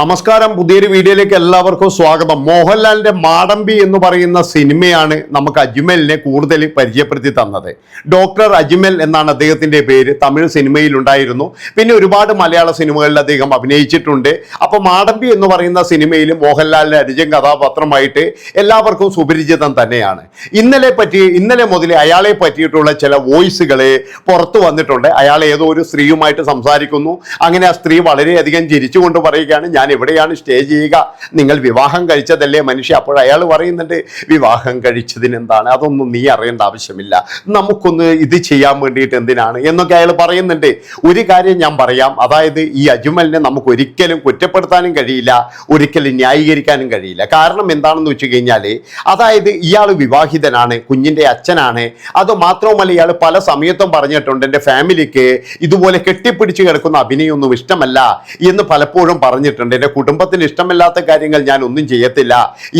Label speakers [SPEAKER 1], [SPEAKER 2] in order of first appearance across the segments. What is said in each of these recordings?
[SPEAKER 1] നമസ്കാരം. പുതിയൊരു വീഡിയോയിലേക്ക് എല്ലാവർക്കും സ്വാഗതം. മോഹൻലാലിന്റെ മാടമ്പി എന്ന് പറയുന്ന സിനിമയാണ് നമുക്ക് അജ്മലിനെ കൂടുതൽ പരിചയപ്പെടുത്തി തന്നത്. ഡോക്ടർ അജ്മൽ എന്നാണ് അദ്ദേഹത്തിന്റെ പേര്. തമിഴ് സിനിമയിൽ ഉണ്ടായിരുന്നു. പിന്നെ ഒരുപാട് മലയാള സിനിമകളിൽ അദ്ദേഹം അഭിനയിച്ചിട്ടുണ്ട്. അപ്പോൾ മാടമ്പി എന്ന് പറയുന്ന സിനിമയിൽ മോഹൻലാലിന്റെ അനുജൻ കഥാപാത്രമായിട്ട് എല്ലാവർക്കും സുപരിചിതം തന്നെയാണ്. ഇന്നലെ പറ്റി ഇന്നലെ മുതൽ അയാളെ പറ്റിയിട്ടുള്ള ചില വോയിസുകൾ പുറത്തു വന്നിട്ടുണ്ട്. അയാൾ ഏതോ ഒരു സ്ത്രീയുമായിട്ട് സംസാരിക്കുന്നു. അങ്ങനെ ആ സ്ത്രീ വളരെയധികം ചിരിച്ചുകൊണ്ട് പറയുകയാണ്. ഞാൻ എവിടെയാണ് സ്റ്റേ ചെയ്യുക? നിങ്ങൾ വിവാഹം കഴിച്ചതല്ലേ മനുഷ്യ? അപ്പോൾ അയാൾ പറയുന്നുണ്ട് വിവാഹം കഴിച്ചതിന് എന്താണ് അതൊന്നും നീ അറിയേണ്ട ആവശ്യമില്ല. നമുക്കൊന്ന് ഇത് ചെയ്യാൻ വേണ്ടിയിട്ട് എന്തിനാണ്? എന്നൊക്കെ അയാൾ പറയുന്നുണ്ട്. ഒരു കാര്യം ഞാൻ പറയാം. അതായത് ഈ അജ്മലിനെ നമുക്ക് ഒരിക്കലും കുറ്റപ്പെടുത്താനും കഴിയില്ല ഒരിക്കലും ന്യായീകരിക്കാനും കഴിയില്ല. കാരണം എന്താണെന്ന് വെച്ച് കഴിഞ്ഞാൽ അതായത് ഇയാൾ വിവാഹിതനാണ് കുഞ്ഞിന്റെ അച്ഛനാണ്. അത് മാത്രവുമല്ല ഇയാൾ പല സമയത്തും പറഞ്ഞിട്ടുണ്ട് എന്റെ ഫാമിലിക്ക് ഇതുപോലെ കെട്ടിപ്പിടിച്ച് കിടക്കുന്ന അഭിനയൊന്നും ഇഷ്ടമല്ല എന്ന് പലപ്പോഴും പറഞ്ഞിട്ടുണ്ട്. എന്റെ കുടുംബത്തിന് ഇഷ്ടമില്ലാത്ത കാര്യങ്ങൾ ഞാൻ ഒന്നും ചെയ്യത്തില്ല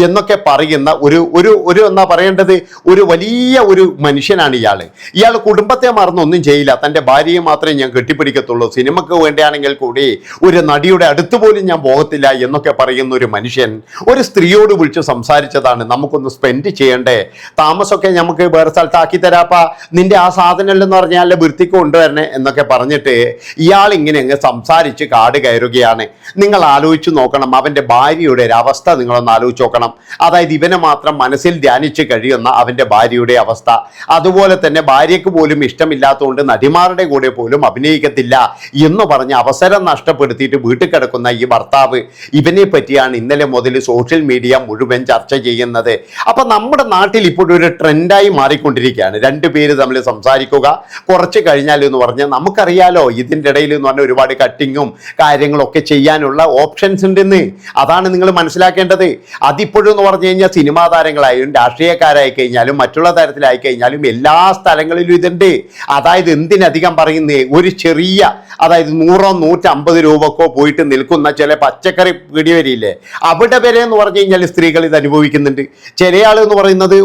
[SPEAKER 1] എന്നൊക്കെ പറയുന്ന ഒരു ഒരു ഒരു എന്നാ പറയേണ്ടത്? ഒരു വലിയ ഒരു മനുഷ്യനാണ് ഇയാൾ ഇയാൾ കുടുംബത്തെ മറന്നൊന്നും ചെയ്യില്ല. തന്റെ ഭാര്യയെ മാത്രമേ ഞാൻ കെട്ടിപ്പിടിക്കത്തുള്ളൂ. സിനിമക്ക് വേണ്ടിയാണെങ്കിൽ കൂടി ഒരു നടിയുടെ അടുത്ത് പോലും ഞാൻ പോകത്തില്ല എന്നൊക്കെ പറയുന്ന ഒരു മനുഷ്യൻ ഒരു സ്ത്രീയോട് വിളിച്ച് സംസാരിച്ചതാണ്. നമുക്കൊന്ന് സ്പെൻഡ് ചെയ്യണ്ടേ? താമസമൊക്കെ നമുക്ക് വേറെ സ്ഥലത്താക്കി തരാപ്പ. നിന്റെ ആ സാധനം എന്ന് പറഞ്ഞാൽ വൃത്തിക്ക് കൊണ്ടുവരണേ എന്നൊക്കെ പറഞ്ഞിട്ട് ഇയാൾ ഇങ്ങനെ അങ്ങ് സംസാരിച്ച് കാട് കയറുകയാണ്. നിങ്ങൾ ആലോചിച്ച് നോക്കണം. അവന്റെ ഭാര്യയുടെ ഒരു അവസ്ഥ നിങ്ങളൊന്ന് ആലോചിച്ച് നോക്കണം. അതായത് ഇവനെ മാത്രം മനസ്സിൽ ധ്യാനിച്ച് കഴിയുന്ന അവന്റെ ഭാര്യയുടെ അവസ്ഥ. അതുപോലെ തന്നെ ഭാര്യയ്ക്ക് പോലും ഇഷ്ടമില്ലാത്തതുകൊണ്ട് നടിമാരുടെ കൂടെ പോലും അഭിനയിക്കത്തില്ല എന്ന് പറഞ്ഞ് അവസരം നഷ്ടപ്പെടുത്തിയിട്ട് വീട്ടിൽ കിടക്കുന്ന ഈ ഭർത്താവ് ഇവനെ പറ്റിയാണ് ഇന്നലെ മുതൽ സോഷ്യൽ മീഡിയ മുഴുവൻ ചർച്ച ചെയ്യുന്നത്. അപ്പം നമ്മുടെ നാട്ടിൽ ഇപ്പോഴൊരു ട്രെൻഡായി മാറിക്കൊണ്ടിരിക്കുകയാണ്. രണ്ട് പേര് തമ്മിൽ സംസാരിക്കുക. കുറച്ച് കഴിഞ്ഞാൽ എന്ന് പറഞ്ഞാൽ നമുക്കറിയാലോ ഇതിന്റെ ഇടയിൽ എന്ന് പറഞ്ഞാൽ ഒരുപാട് കട്ടിങ്ങും കാര്യങ്ങളൊക്കെ ചെയ്യാനുള്ള ഓപ്ഷൻസ് ഉണ്ടെന്ന്. അതാണ് നിങ്ങൾ മനസ്സിലാക്കേണ്ടത്. അതിപ്പോഴും എന്ന് പറഞ്ഞു കഴിഞ്ഞാൽ സിനിമാ താരങ്ങളായാലും രാഷ്ട്രീയക്കാരായി കഴിഞ്ഞാലും മറ്റുള്ള തരത്തിലായി കഴിഞ്ഞാലും എല്ലാ സ്ഥലങ്ങളിലും ഇതുണ്ട്. അതായത് എന്തിനധികം പറയുന്നേ ഒരു ചെറിയ അതായത് നൂറോ നൂറ്റമ്പത് രൂപക്കോ പോയിട്ട് നിൽക്കുന്ന ചില പച്ചക്കറി പിടി വരിയില്ലേ അവിടെ വരെ എന്ന് പറഞ്ഞു കഴിഞ്ഞാൽ സ്ത്രീകൾ ഇത് അനുഭവിക്കുന്നുണ്ട്. ചില ആൾ എന്ന് പറയുന്നത്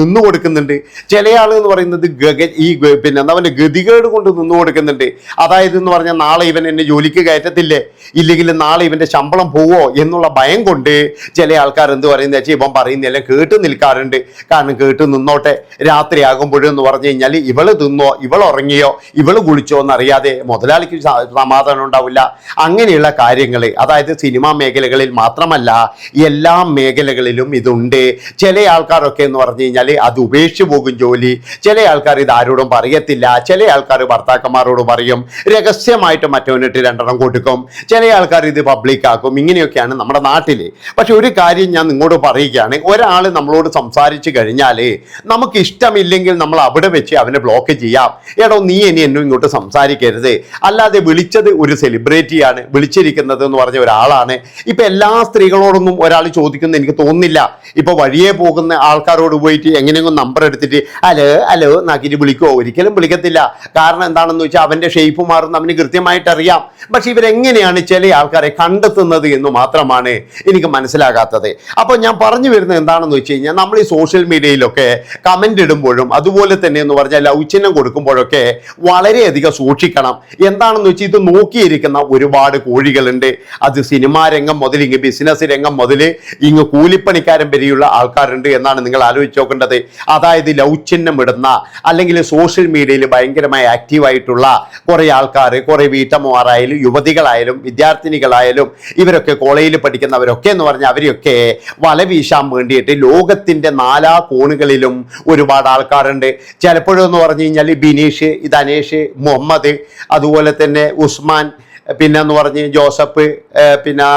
[SPEAKER 1] നിന്നു കൊടുക്കുന്നുണ്ട്. ചില ആൾ എന്ന് പറയുന്നത് ഗഗ ഈ പിന്നെ എന്താ പറയുക ഗതികേട് കൊണ്ട് നിന്നു കൊടുക്കുന്നുണ്ട്. അതായത് എന്ന് പറഞ്ഞാൽ നാളെ ഇവൻ എന്നെ ജോലിക്ക് കയറ്റത്തില്ലേ? ഇല്ലെങ്കിൽ നാളെ ഇവന്റെ ശമ്പളം പോവോ എന്നുള്ള ഭയം കൊണ്ട് ചില ആൾക്കാർ എന്ത് പറയുന്നത് വെച്ചാൽ ഇവൻ പറയുന്നില്ല കേട്ട് നിൽക്കാറുണ്ട്. കാരണം കേട്ട് നിന്നോട്ടെ. രാത്രി ആകുമ്പോഴും എന്ന് പറഞ്ഞു കഴിഞ്ഞാൽ ഇവൾ തിന്നോ ഇവൾ ഉറങ്ങിയോ ഇവൾ കുളിച്ചോ എന്നറിയാതെ മുതലാളിക്ക് സമാധാനം ഉണ്ടാവില്ല. അങ്ങനെയുള്ള കാര്യങ്ങൾ അതായത് സിനിമാ മേഖലകളിൽ മാത്രമല്ല എല്ലാ മേഖലകളിലും ഇതുണ്ട്. ചില ആൾക്കാരൊക്കെ എന്ന് പറഞ്ഞു കഴിഞ്ഞാൽ അത് ഉപേക്ഷിച്ചു പോകും ജോലി. ചില ആൾക്കാർ ഇത് ആരോടും പറയത്തില്ല. ചില ആൾക്കാർ ഭർത്താക്കന്മാരോട് പറയും രഹസ്യമായിട്ട് മറ്റവനിട്ട് രണ്ടെണ്ണം കൊടുക്കും. ചില ആൾക്കാർ ഇത് പബ്ലിക് ആക്കും. ഇങ്ങനെയൊക്കെയാണ് നമ്മുടെ നാട്ടിൽ പക്ഷെ ഒരു കാര്യം ഞാൻ നിങ്ങളോട് പറയുകയാണ്. ഒരാൾ നമ്മളോട് സംസാരിച്ചു കഴിഞ്ഞാൽ നമുക്ക് ഇഷ്ടമില്ലെങ്കിൽ നമ്മൾ അവിടെ വെച്ച് അവനെ ബ്ലോക്ക് ചെയ്യാം. എടോ നീ ഇനി എന്നും ഇങ്ങോട്ട് സംസാരിക്കരുത്. അല്ലാതെ വിളിച്ചത് ഒരു സെലിബ്രിറ്റിയാണ് വിളിച്ചിരിക്കുന്നത് എന്ന് പറഞ്ഞ ഒരാളാണ്. ഇപ്പം എല്ലാ സ്ത്രീകളോടൊന്നും ഒരാൾ ചോദിക്കുന്നു എനിക്ക് തോന്നുന്നില്ല. ഇപ്പോൾ വഴിയെ പോകുന്ന ആൾക്കാരോട് പോയിട്ട് എങ്ങനെയെങ്കിലും നമ്പർ എടുത്തിട്ട് ഹലോ ഹലോ നാക്കിട്ട് വിളിക്കുമോ ഒരിക്കലും വിളിക്കത്തില്ല. കാരണം എന്താണെന്ന് വെച്ചാൽ അവന്റെ ഷേപ്പ് മാറുന്ന അവന് കൃത്യമായിട്ട് അറിയാം. പക്ഷെ ഇവരെങ്ങനെയാണ് ചില ആൾക്കാരെ കണ്ടെത്തുന്നത് എന്ന് മാത്രമാണ് എനിക്ക് മനസ്സിലാകാത്തത്. അപ്പോൾ ഞാൻ പറഞ്ഞു വരുന്നത് എന്താണെന്ന് വെച്ച് കഴിഞ്ഞാൽ നമ്മൾ ഈ സോഷ്യൽ മീഡിയയിലൊക്കെ കമന്റ് ഇടുമ്പോഴും അതുപോലെ തന്നെ എന്ന് പറഞ്ഞാൽ ലൗചിന്യം കൊടുക്കുമ്പോഴൊക്കെ വളരെയധികം സൂക്ഷിക്കണം. എന്താണെന്ന് വെച്ചാൽ ഇത് നോക്കിയിരിക്കുന്ന ഒരുപാട് കോഴികളുണ്ട്. അത് സിനിമാ രംഗം മുതൽ ഇങ്ങ് ബിസിനസ് രംഗം മുതൽ ഇങ്ങ് കൂലിപ്പണിക്കാരൻ വരെയുള്ള ആൾക്കാരുണ്ട് എന്നാണ് നിങ്ങൾ ആലോചിച്ച് നോക്കേണ്ടത്. അതായത് ലൗചിഹ്നം ഇടുന്ന അല്ലെങ്കിൽ സോഷ്യൽ മീഡിയയിൽ ഭയങ്കരമായി ആക്റ്റീവായിട്ടുള്ള കുറേ ആൾക്കാർ കുറേ വീട്ടമ്മമാരായാലും യുവതികളായാലും വിദ്യാർത്ഥിനികളായാലും ഇവരൊക്കെ കോളേജിൽ പഠിക്കുന്നവരൊക്കെ എന്ന് പറഞ്ഞാൽ അവരെയൊക്കെ വല വീശാൻ വേണ്ടിയിട്ട് ലോകത്തിന്റെ നാലാ കോണുകളിലും ഒരുപാട് ആൾക്കാരുണ്ട്. ചിലപ്പോഴെന്ന് പറഞ്ഞു കഴിഞ്ഞാൽ ബിനീഷ് ധനേഷ് മുഹമ്മദ് അതുപോലെ തന്നെ ഉസ്മാൻ പിന്നെ എന്ന് പറഞ്ഞ് ജോസഫ് പിന്നെ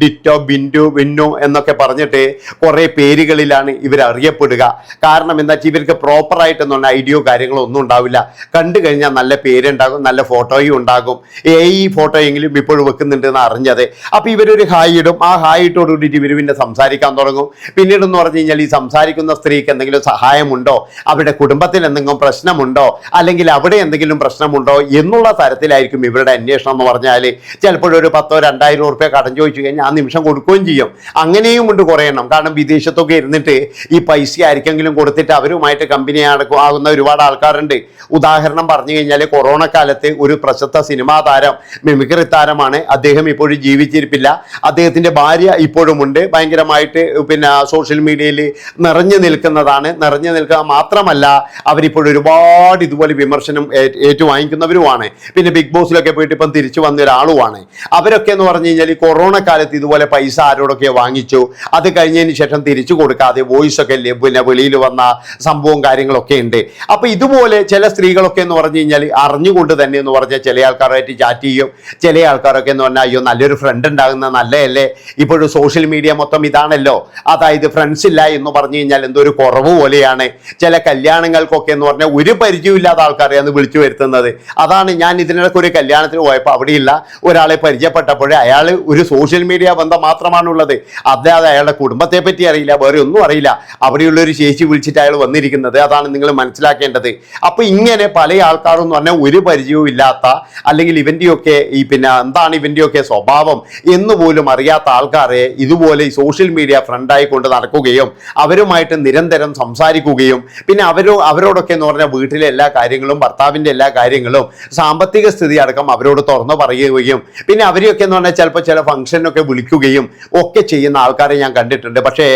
[SPEAKER 1] ഡിറ്റോ ബിൻഡു ബിന്നു എന്നൊക്കെ പറഞ്ഞിട്ട് കുറേ പേരുകളിലാണ് ഇവർ അറിയപ്പെടുക കാരണം എന്താ വെച്ചാൽ ഇവർക്ക് പ്രോപ്പറായിട്ടൊന്നും ഐഡിയോ കാര്യങ്ങളോ ഒന്നും ഉണ്ടാവില്ല. കണ്ടു കഴിഞ്ഞാൽ നല്ല പേരുണ്ടാകും നല്ല ഫോട്ടോയും ഉണ്ടാകും. ഏ ഈ ഫോട്ടോയെങ്കിലും ഇപ്പോഴും വെക്കുന്നുണ്ട് എന്ന് അറിഞ്ഞത്. അപ്പോൾ ഇവരൊരു ഹായ് ഇടും. ആ ഹായ് ഇട്ടോട് കൂടിയിട്ട് ഇവർ പിന്നെ സംസാരിക്കാൻ തുടങ്ങും. പിന്നീട് എന്ന് പറഞ്ഞു കഴിഞ്ഞാൽ ഈ സംസാരിക്കുന്ന സ്ത്രീക്ക് എന്തെങ്കിലും സഹായമുണ്ടോ? അവരുടെ കുടുംബത്തിൽ എന്തെങ്കിലും പ്രശ്നമുണ്ടോ? അല്ലെങ്കിൽ അവിടെ എന്തെങ്കിലും പ്രശ്നമുണ്ടോ? എന്നുള്ള തരത്തിലായിരിക്കും ഇവരുടെ അന്വേഷണം എന്ന് പറഞ്ഞാൽ ചിലപ്പോഴൊരു പത്തോ രണ്ടായിരം ഉറുപ്പ്യ കടം ചോദിച്ചു കഴിഞ്ഞാൽ ആ നിമിഷം കൊടുക്കുകയും ചെയ്യും. അങ്ങനെയും ഉണ്ട് കുറയണം കാരണം വിദേശത്തൊക്കെ ഇരുന്നിട്ട് ഈ പൈസ ആർക്കെങ്കിലും കൊടുത്തിട്ട് അവരുമായിട്ട് കമ്പനി ആകുന്ന ഒരുപാട് ആൾക്കാരുണ്ട്. ഉദാഹരണം പറഞ്ഞു കഴിഞ്ഞാൽ കൊറോണ കാലത്ത് ഒരു പ്രശസ്ത സിനിമാ താരം മിമിക്രി താരമാണ്. അദ്ദേഹം ഇപ്പോഴും ജീവിച്ചിരിപ്പില്ല. അദ്ദേഹത്തിന്റെ ഭാര്യ ഇപ്പോഴും ഉണ്ട്. ഭയങ്കരമായിട്ട് പിന്നെ സോഷ്യൽ മീഡിയയിൽ നിറഞ്ഞു നിൽക്കുന്നതാണ്. നിറഞ്ഞു നിൽക്കുക മാത്രമല്ല അവരിപ്പോൾ ഒരുപാട് ഇതുപോലെ വിമർശനം ഏറ്റ് ഏറ്റുവാങ്ങിക്കുന്നവരുമാണ്. പിന്നെ ബിഗ് ബോസിലൊക്കെ പോയിട്ട് ഇപ്പം വന്ന ഒരാളുമാണ് അവരൊക്കെ എന്ന് പറഞ്ഞു കഴിഞ്ഞാൽ ഈ കൊറോണ കാലത്ത് ഇതുപോലെ പൈസ ആരോടൊക്കെ വാങ്ങിച്ചു. അത് കഴിഞ്ഞതിന് ശേഷം തിരിച്ചു കൊടുക്കാതെ വോയിസ് ഒക്കെ ലെ- പിന്നെ വെളിയിൽ വന്ന സംഭവവും കാര്യങ്ങളൊക്കെ ഉണ്ട്. അപ്പൊ ഇതുപോലെ ചില സ്ത്രീകളൊക്കെ എന്ന് പറഞ്ഞു കഴിഞ്ഞാൽ അറിഞ്ഞുകൊണ്ട് തന്നെ എന്ന് പറഞ്ഞാൽ ചില ആൾക്കാരായിട്ട് ചാറ്റ് ചെയ്യും. ചില ആൾക്കാരൊക്കെ എന്ന് പറഞ്ഞാൽ അയ്യോ നല്ലൊരു ഫ്രണ്ട് ഉണ്ടാകുന്ന നല്ലതല്ലേ? ഇപ്പോഴും സോഷ്യൽ മീഡിയ മൊത്തം ഇതാണല്ലോ. അതായത് ഫ്രണ്ട്സ് ഇല്ല എന്ന് പറഞ്ഞു കഴിഞ്ഞാൽ എന്തോ ഒരു കുറവ് പോലെയാണ്. ചില കല്യാണങ്ങൾക്കൊക്കെ എന്ന് പറഞ്ഞാൽ ഒരു പരിചയമില്ലാത്ത ആൾക്കാരെയാണ് വിളിച്ചു വരുത്തുന്നത്. അതാണ് ഞാൻ ഇതിനിടയ്ക്ക് ഒരു കല്യാണത്തിന് പോയപ്പോൾ അവിടെയില്ല. ഒരാളെ പരിചയപ്പെട്ടപ്പോൾ അയാൾ ഒരു സോഷ്യൽ മീഡിയ ബന്ധം മാത്രമാണുള്ളത്. അതായത് അയാളുടെ കുടുംബത്തെ പറ്റി അറിയില്ല വേറെ ഒന്നും അറിയില്ല. അവിടെയുള്ള ഒരു ചേച്ചി വിളിച്ചിട്ട് അയാൾ വന്നിരിക്കുന്നത് അതാണ് നിങ്ങൾ മനസ്സിലാക്കേണ്ടത്. അപ്പോൾ ഇങ്ങനെ പല ആൾക്കാരും എന്ന് പറഞ്ഞാൽ ഒരു പരിചയവും ഇല്ലാത്ത അല്ലെങ്കിൽ ഇവന്റെയൊക്കെ ഈ പിന്നെ എന്താണ് ഇവന്റെയൊക്കെ സ്വഭാവം എന്ന് പോലും അറിയാത്ത ആൾക്കാരെ ഇതുപോലെ ഈ സോഷ്യൽ മീഡിയ ഫ്രണ്ടായി കൊണ്ട് നടക്കുകയും അവരുമായിട്ട് നിരന്തരം സംസാരിക്കുകയും പിന്നെ അവരോ അവരോടൊക്കെ എന്ന് പറഞ്ഞാൽ വീട്ടിലെ എല്ലാ കാര്യങ്ങളും ഭർത്താവിന്റെ എല്ലാ കാര്യങ്ങളും സാമ്പത്തിക സ്ഥിതി അടക്കം അവരോട് തുറന്നു പറയുകയും പിന്നെ അവരെയൊക്കെ എന്ന് പറഞ്ഞാൽ ചിലപ്പോൾ ചില ഫംഗ്ഷനൊക്കെ വിളിക്കുകയും ഒക്കെ ചെയ്യുന്ന ആൾക്കാരെ ഞാൻ കണ്ടിട്ടുണ്ട്. പക്ഷേ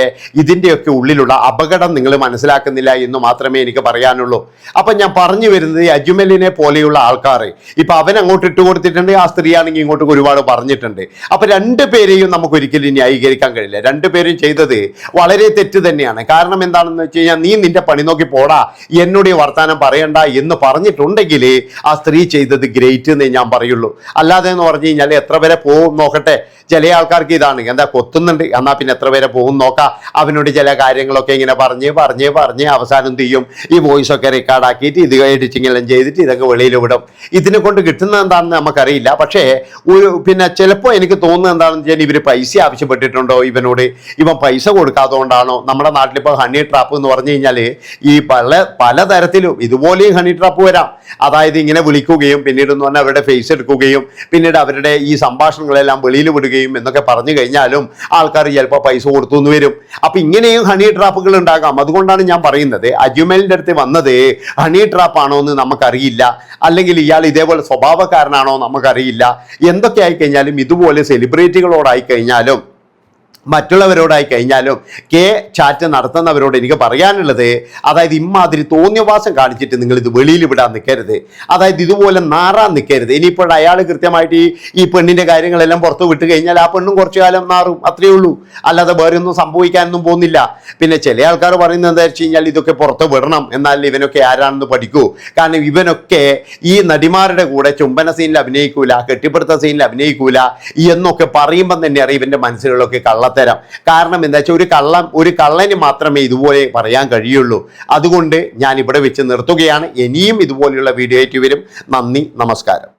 [SPEAKER 1] ഇതിന്റെയൊക്കെ ഉള്ളിലുള്ള അപകടം നിങ്ങൾ മനസ്സിലാക്കുന്നില്ല എന്ന് മാത്രമേ എനിക്ക് പറയാനുള്ളൂ. അപ്പം ഞാൻ പറഞ്ഞു വരുന്നത് അജ്മലിനെ പോലെയുള്ള ആൾക്കാർ ഇപ്പം അവൻ അങ്ങോട്ട് ഇട്ട് കൊടുത്തിട്ടുണ്ട് ആ സ്ത്രീയാണെങ്കിൽ ഇങ്ങോട്ട് ഒരുപാട് പറഞ്ഞിട്ടുണ്ട്. അപ്പം രണ്ട് പേരെയും നമുക്ക് ഒരിക്കലും ന്യായീകരിക്കാൻ കഴിയില്ല. രണ്ട് പേരും ചെയ്തത് വളരെ തെറ്റ് തന്നെയാണ്. കാരണം എന്താണെന്ന് വെച്ച് കഴിഞ്ഞാൽ നീ നിന്റെ പണി നോക്കി പോടാ എന്നോട് വർത്താനം പറയണ്ട എന്ന് പറഞ്ഞിട്ടുണ്ടെങ്കിൽ ആ സ്ത്രീ ചെയ്തത് ഗ്രേറ്റ് എന്നേ ഞാൻ പറയുള്ളൂ. അല്ലാതെ എന്ന് പറഞ്ഞു കഴിഞ്ഞാൽ എത്ര പേരെ പോകും നോക്കട്ടെ. ചില ആൾക്കാർക്ക് ഇതാണ്. എന്താ കൊത്തുന്നുണ്ട്? എന്നാൽ പിന്നെ എത്ര പേരെ പോകും നോക്കാം. അവനോട് ചില കാര്യങ്ങളൊക്കെ ഇങ്ങനെ പറഞ്ഞ് പറഞ്ഞ് പറഞ്ഞ് അവസാനം ചെയ്യും? ഈ വോയിസ് ഒക്കെ റെക്കോർഡാക്കിയിട്ട് ഇത് എഡിറ്റിംഗ് എല്ലാം ചെയ്തിട്ട് ഇതൊക്കെ വെളിയിൽ വിടും. ഇതിനെ കൊണ്ട് കിട്ടുന്നത് എന്താണെന്ന് നമുക്കറിയില്ല. പക്ഷേ ഒരു പിന്നെ ചിലപ്പോൾ എനിക്ക് തോന്നുന്നത് എന്താണെന്ന് വെച്ചാൽ ഇവർ പൈസ ആവശ്യപ്പെട്ടിട്ടുണ്ടോ ഇവനോട്? ഇവൻ പൈസ കൊടുക്കാത്തതുകൊണ്ടാണോ? നമ്മുടെ നാട്ടിലിപ്പോൾ ഹണി ട്രാപ്പ് എന്ന് പറഞ്ഞു കഴിഞ്ഞാൽ ഈ പല പലതരത്തിലും ഇതുപോലെയും ഹണി ട്രാപ്പ് വരാം. അതായത് ഇങ്ങനെ വിളിക്കുകയും പിന്നീട് എന്ന് പറഞ്ഞാൽ അവരുടെ ഫേസ് എടുക്കുകയും പിന്നീട് അവരുടെ ഈ സംഭാഷണങ്ങളെല്ലാം വെളിയിൽ വിടുകയും എന്നൊക്കെ പറഞ്ഞു കഴിഞ്ഞാലും ആൾക്കാർ ചിലപ്പോൾ പൈസ കൊടുത്തു എന്ന് വരും. അപ്പം ഇങ്ങനെയും ഹണി ട്രാപ്പുകൾ ഉണ്ടാകാം. അതുകൊണ്ടാണ് ഞാൻ പറയുന്നത് അജ്മലിന്റെ അടുത്ത് വന്നത് ഹണി ട്രാപ്പ് ആണോ എന്ന് നമുക്കറിയില്ല. അല്ലെങ്കിൽ ഇയാൾ ഇതേപോലെ സ്വഭാവക്കാരനാണോ നമുക്കറിയില്ല. എന്തൊക്കെ ആയിക്കഴിഞ്ഞാലും ഇതുപോലെ സെലിബ്രിറ്റികളോടായി കഴിഞ്ഞാലും മറ്റുള്ളവരോടായി കഴിഞ്ഞാലും കെ ചാറ്റ് നടത്തുന്നവരോട് എനിക്ക് പറയാനുള്ളത് അതായത് ഇമ്മാതിരി തോന്നിയവാസം കാണിച്ചിട്ട് നിങ്ങൾ ഇത് വെളിയിൽ വിടാൻ നിൽക്കരുത്. അതായത് ഇതുപോലെ നാറാൻ നിൽക്കരുത്. ഇനിയിപ്പോൾ അയാൾ കൃത്യമായിട്ട് ഈ ഈ പെണ്ണിന്റെ കാര്യങ്ങളെല്ലാം പുറത്ത് വിട്ട് കഴിഞ്ഞാൽ ആ പെണ്ണും കുറച്ചു കാലം നാറും അത്രയേ ഉള്ളൂ. അല്ലാതെ വേറെ ഒന്നും സംഭവിക്കാനൊന്നും പോകുന്നില്ല. പിന്നെ ചില ആൾക്കാർ പറയുന്നത് എന്താ വെച്ച് കഴിഞ്ഞാൽ ഇതൊക്കെ പുറത്ത് വിടണം. എന്നാൽ ഇവനൊക്കെ ആരാണെന്ന് പഠിക്കൂ. കാരണം ഇവനൊക്കെ ഈ നടിമാരുടെ കൂടെ ചുംബന സീനിൽ അഭിനയിക്കൂല കെട്ടിപ്പടുത്ത സീനിൽ അഭിനയിക്കൂല എന്നൊക്കെ പറയുമ്പം തന്നെ അറിയാം ഇവന്റെ മനസ്സിലുള്ളൊക്കെ കള്ളത്തരം കാരണം എന്താ വെച്ചാൽ ഒരു കള്ളം ഒരു കള്ളന് മാത്രമേ ഇതുപോലെ പറയാൻ കഴിയുള്ളൂ. അതുകൊണ്ട് ഞാൻ ഇവിടെ വെച്ച് നിർത്തുകയാണ്. ഇനിയും ഇതുപോലെയുള്ള വീഡിയോ ആയിട്ട് വരും. നന്ദി നമസ്കാരം.